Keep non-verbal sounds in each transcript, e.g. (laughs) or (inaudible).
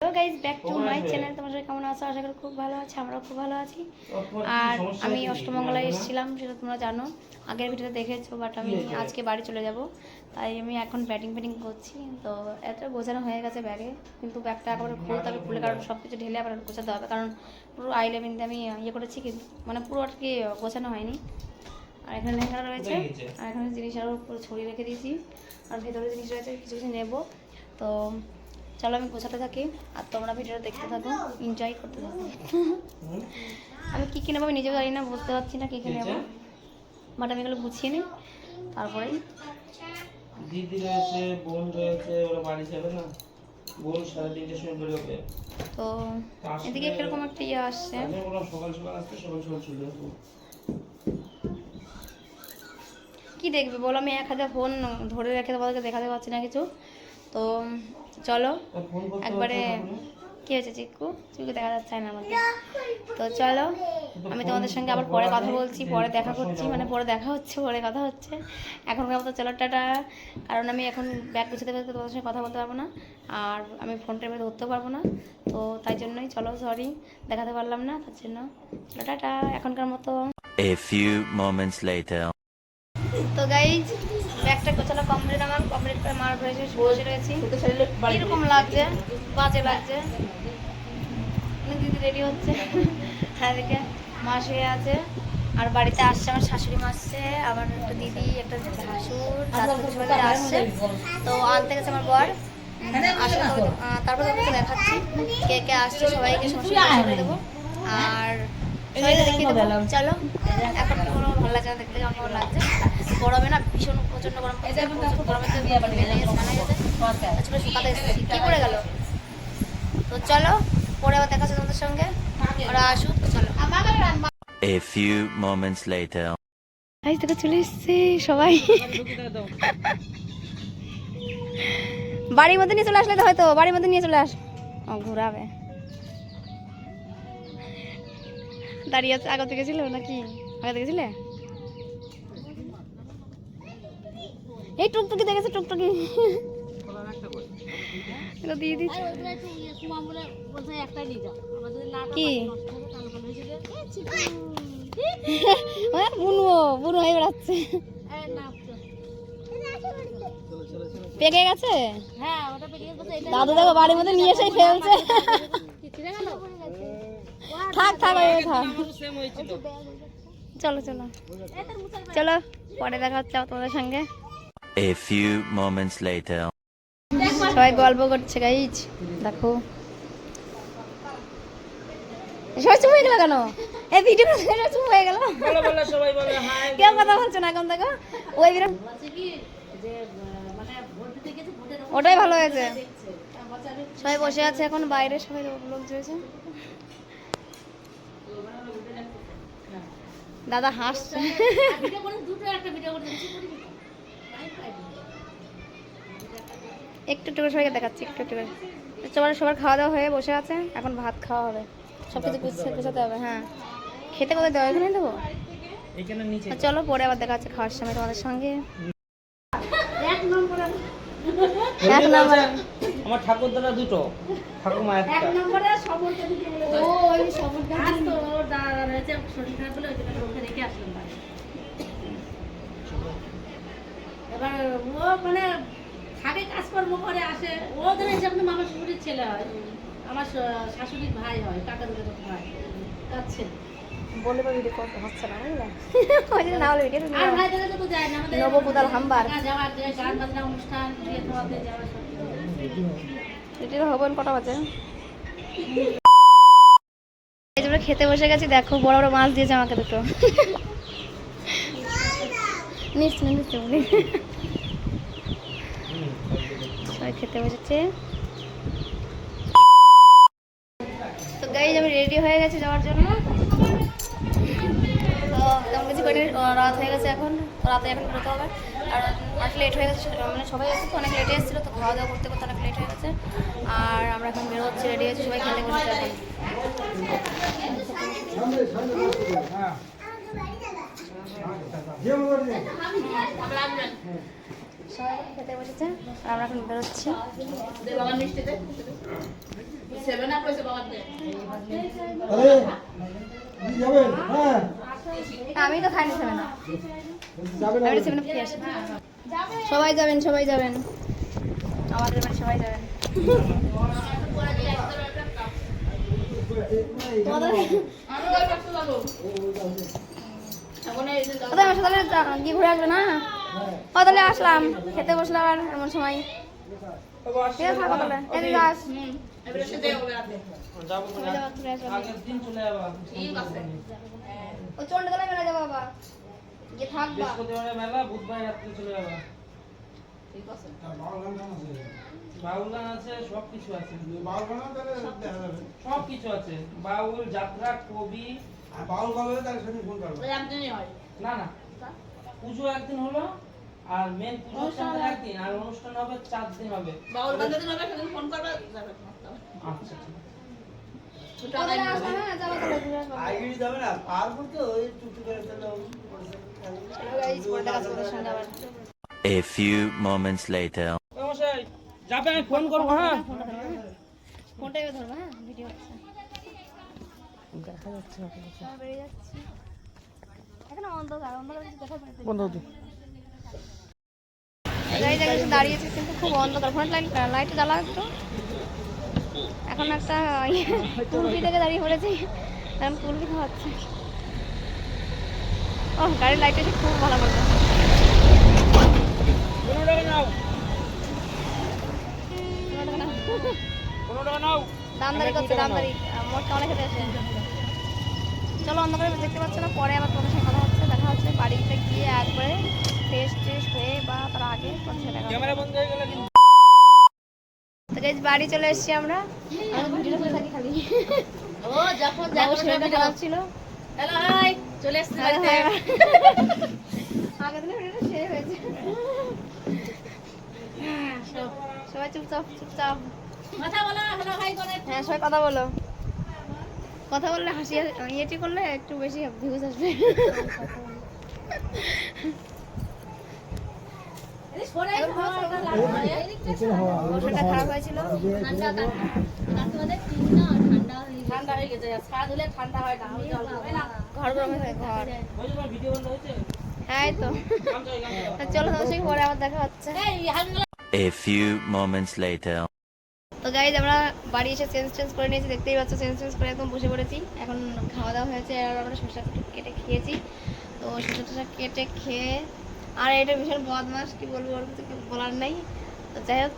Hello guys back to my channel তোমার সবাই কেমন আছো? আশা করি খুব ভালো আছে আমরাও খুব ভালো আছি। আর আমি অষ্টমঙ্গলায় এসেছিলাম সেটা তোমরা জানো। আগের ভিডিওতে দেখেছ বাট আমি আজকে বাড়ি চলে যাব। তাই আমি এখন ব্যাটিং ফ্যাটিং করছি। তো এত গোছানো হয়ে গেছে ব্যাগে কিন্তু ব্যাগটা একবারে খুলতে হবে খুলে কারণ সব কিছু ঢেলে আবার গোছাতে হবে। কারণ পুরো আই লেভেনতে আমি ইয়ে করেছি কিন্তু মানে পুরো আর কি গোছানো হয়নি। আর এখানে লেহেঙ্গা রয়েছে আর এখানে জিনিস আরও পুরো ছড়িয়ে রেখে দিয়েছি। আর ভেতরে জিনিস রয়েছে কিছু কিছু নেব। তো চলো আমি গোছাতে থাকি আর তোমরা ভিডিওটা দেখতে থাকো এনজয় করতে থাকো। আমি কী কী নেব আমি নিজেও জানি না বুঝতে পারছি না কী কী নেব। বাট আমি এগুলো গুছিয়ে নিই তারপরেই। দিদি রয়েছে বোন রয়েছে ওরা বাড়ি যাবে না। বোন সাড়ে তিনটের সময় বেরোবে তো এদিকে কীরকম একটা ইয়ে আসছে? সকাল সকাল আসতে সকাল সকাল চলে আসব। কি দেখবে? বলো আমি এক হাতে ফোন ধরে রেখে তোমাদেরকে দেখাতে পারছি না কিছু। তো চলো একবারে কি হয়েছে চিকু চিকু দেখা যাচ্ছে না আমাকে তো চলো আমি তোমাদের সঙ্গে আবার পরে কথা বলছি পরে দেখা করছি মানে পরে দেখা হচ্ছে পরে কথা হচ্ছে। এখনকার মতো চলো টাটা। কারণ আমি এখন ব্যাগ গুছাতে পারতে তোমাদের সঙ্গে কথা বলতে পারব না আর আমি ফোনটা এবার ধরতেও পারব না। তো তাই জন্যই চলো সরি দেখাতে পারলাম না তার জন্য চলো টাটা এখনকার মতো। A few moments later. তো গাইজ ব্যাগটা গোছানো কমপ্লিট আমার। কমপ্লিট করে মার হয়েছে বসে রয়েছি। কীরকম লাগছে? বাজে লাগছে। মানে দিদি রেডি হচ্ছে। আর এদিকে মা শুয়ে আছে। আর বাড়িতে আসছে আমার শাশুড়ি মা আসছে। আমার একটা দিদি একটা ভাসুর দাদু সবাই আসছে। তো আনতে গেছে আমার বর। তারপর তোমাকে দেখাচ্ছি। কে কে আসছে সবাইকে সমস্যা দেবো। আর সবাইকে দেখিয়ে দেবো। চলো এখন কোনো ভালো লাগছে না দেখতে কেমন কেমন লাগছে? গরমে না ভীষণ প্রচণ্ড গরম প্রচুর তো বেলে গেছে গেছে শুকাতে কি করে গেল? তো চলো পরে আবার দেখা হচ্ছে তোমাদের সঙ্গে। ওরা আসুক চলো। A few moments later. আজ থেকে চলে এসছে সবাই। বাড়ির মধ্যে নিয়ে চলে আসলে তো হয়তো বাড়ির মধ্যে নিয়ে চলে আস। ও ঘুরাবে। দাঁড়িয়ে আছে আগে থেকে ছিল নাকি? আগে থেকে ছিলে এই টুকটুকি দেখেছে টুকটুকি। বেড়াচ্ছে। পেকে গেছে? দাদু দেখো বাড়ির মধ্যে নিয়ে এসে ফেলছে। থাক থাক চলো চলো। চলো, পরে দেখা হচ্ছে তোমাদের সঙ্গে। A few moments later. সবাই গল্প করছে গাইজ দেখো। সবাই চুপ হয়ে গেল কেন? এই ভিডিও চুপ হয়ে গেল। বলো বলো সবাই বলে হাই কেউ কথা বলছে না এখন দেখো। ওই বিরাট ওটাই ভালো হয়েছে। সবাই বসে আছে এখন বাইরে সবাই লোক রয়েছে দাদা হাসছে। একটু একটু করে সবাইকে দেখাচ্ছি একটু একটু করে। সবার সবার খাওয়া দাওয়া হয়ে বসে আছে এখন ভাত খাওয়া হবে। সব কিছু গুছিয়ে গুছাতে হবে হ্যাঁ। খেতে কোথায় দেওয়া এখানে দেবো চলো পরে আবার দেখা হচ্ছে খাওয়ার সময় তোমাদের সঙ্গে। এক নম্বর আমার ঠাকুর দাদা দুটো ঠাকুমা একটা এবার ও মানে কাজকর্ম করে আসে। ওদের হিসাব মামা শ্বশুরের ছেলে হয় আমার শাশুড়ির ভাই হয় কাকা দুটো ভাই তার ছেলে বলে বা ভিডিও করতে হচ্ছে না বুঝলে? (laughs) না হলে ভিডিও আর ভাই দাদা তো যায় না আমাদের নবপুতাল হাম্বার। যাওয়ার যে গান বাজনা অনুষ্ঠান বিয়ে খাওয়াতে যাওয়ার সব কিছু। ভিডিও কটা বাজে? এই যে খেতে বসে গেছি দেখো বড় বড় মাছ দিয়েছে আমাকে দুটো। (laughs) নিশ্চয় নিশ্চয় সবাই খেতে বসেছে। তো গাইজ আমি রেডি হয়ে গেছি যাওয়ার জন্য। তো তেমন কিছু করিনি রাত হয়ে গেছে এখন। তো রাতে এখন বেরোতে হবে। আর অনেক লেট হয়ে গেছে মানে সবাই আছে তো অনেক লেটে এসেছিল তো খাওয়া দাওয়া করতে করতে অনেক লেট হয়ে গেছে। আর আমরা এখন বেরোচ্ছি রেডি হয়েছি সবাই খেতে বসেছি এখন সবাই খেতে বসেছে। আর আমরা এখন বেরোচ্ছি। যাবেন হ্যাঁ। আমি তো খাইনি সেভেন যাবেন আমি সেভেন খেয়ে আসি। সবাই যাবেন সবাই যাবেন। আমাদের বাড়ি সবাই যাবেন। গিয়ে ঘুরে আসবে না? ও তাহলে আসলাম? খেতে বসলাম আর এমন সময়। ঠিক আছে বাউল আছে সব কিছু আছে বাউল গান তাহলে দেখা যাবে সব কিছু আছে বাউল যাত্রা কবি আর বাউল ফোন করব। না না। পুজো একদিন হলো আর মেন আমাদের একদিন আর অনুষ্ঠান হবে চার দিন হবে। আচ্ছা আসলাম হ্যাঁ যাব তাহলে ঘুরে আসব আইগিরি যাবে আবার। A few moments later. যাবে আমি ফোন করব হ্যাঁ? ফোনটা এবার ধরবো হ্যাঁ ভিডিও হচ্ছে। দেখা যাচ্ছে বেরিয়ে যাচ্ছি। এখন অন্ধকার অন্ধকার কিছু দেখা। যাচ্ছে দাঁড়িয়েছে কিন্তু খুব অন্ধকার। লাইট লাইট জ্বালা এখন একটা ইয়ে, দাঁড়িয়ে পড়েছি। এখন ও গাড়ির লাইট খুব ভালো মোটটা অনেক চলো অন্ধকারে দেখতে পাচ্ছ না পরে আবার তোমাদের সঙ্গে কথা হচ্ছে দেখা হচ্ছে বাড়িতে গিয়ে গেলে কিন্তু তো guys, বাড়ি চলে এসেছি আমরা। ও যখন বাবু শরীরটা খারাপ ছিল হ্যালো হাই চলে এসেছি বাড়িতে। দিনে ভিডিওটা শেষ হয়েছে সবাই চুপচাপ চুপচাপ। কথা বলো হ্যালো হাই করে। হ্যাঁ সবাই কথা বলো। কথা বললে হাসি ইয়েটি করলে একটু বেশি ভিউজ আসবে। খারাপ হয়েছিল ঠান্ডা হয়ে গেছে ঠান্ডা হয় না ঘর হয় তো চলো পরে আবার দেখা হচ্ছে. তো আমরা বাড়ি এসে চেঞ্জ চেঞ্জ করে নিয়েছি, দেখতেই পাচ্ছ চেঞ্জ চেঞ্জ করে একদম বসে পড়েছি এখন খাওয়া দাওয়া হয়েছে আমরা কেটে খেয়েছি তো শসা টসা কেটে খেয়ে আর এটা ভীষণ বদমাস কি বলব ওর কিছু বলার নাই। তো যাই হোক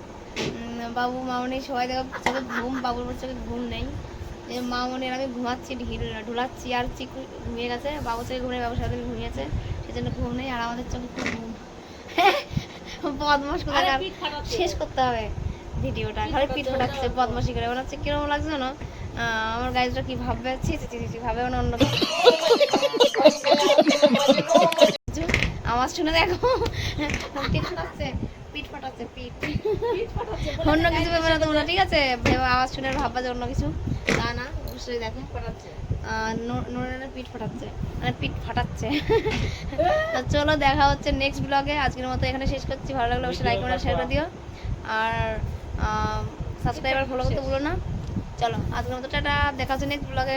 বাবু মামনি সবাই দেখো চোখে ঘুম বাবুর চোখে ঘুম নেই। এই যে মামনি আর আমি ঘুমাচ্ছি ঢিল ঢুলাচ্ছি আর চিকু ঘুমিয়ে গেছে। বাবু চোখে ঘুমিয়ে বাবু সারাদিন ঘুমিয়েছে সেজন্য ঘুম নেই আর আমাদের চোখে খুব ঘুম। (laughs) বদমাস করে শেষ করতে হবে ভিডিওটা খালি পিঠ ফোটাচ্ছে বদমাসি করে মনে হচ্ছে কীরকম লাগছে জানো? আমার গাইজরা কি ভাববে ছি ছি ছি ভাবে না অন্য। (laughs) (laughs) আওয়াজ শুনে দেখো। পিঠ ফোটাচ্ছে পিঠ অন্য কিছু ভেবে না তোমরা ঠিক আছে আওয়াজ শুনে ভাববা যে অন্য কিছু। তা না অবশ্যই দেখো। নোরের পিঠ ফাটাচ্ছে। মানে পিঠ ফাটাচ্ছে। তো চলো দেখা হচ্ছে নেক্সট ব্লগে আজকের মতো এখানে শেষ করছি। ভালো লাগলে অবশ্যই লাইক করে শেয়ার করে দিও। আর সাবস্ক্রাইবার ফলো করতে ভুলো না। চলো আজকের মতো টাটা। দেখা হচ্ছে নেক্সট ব্লগে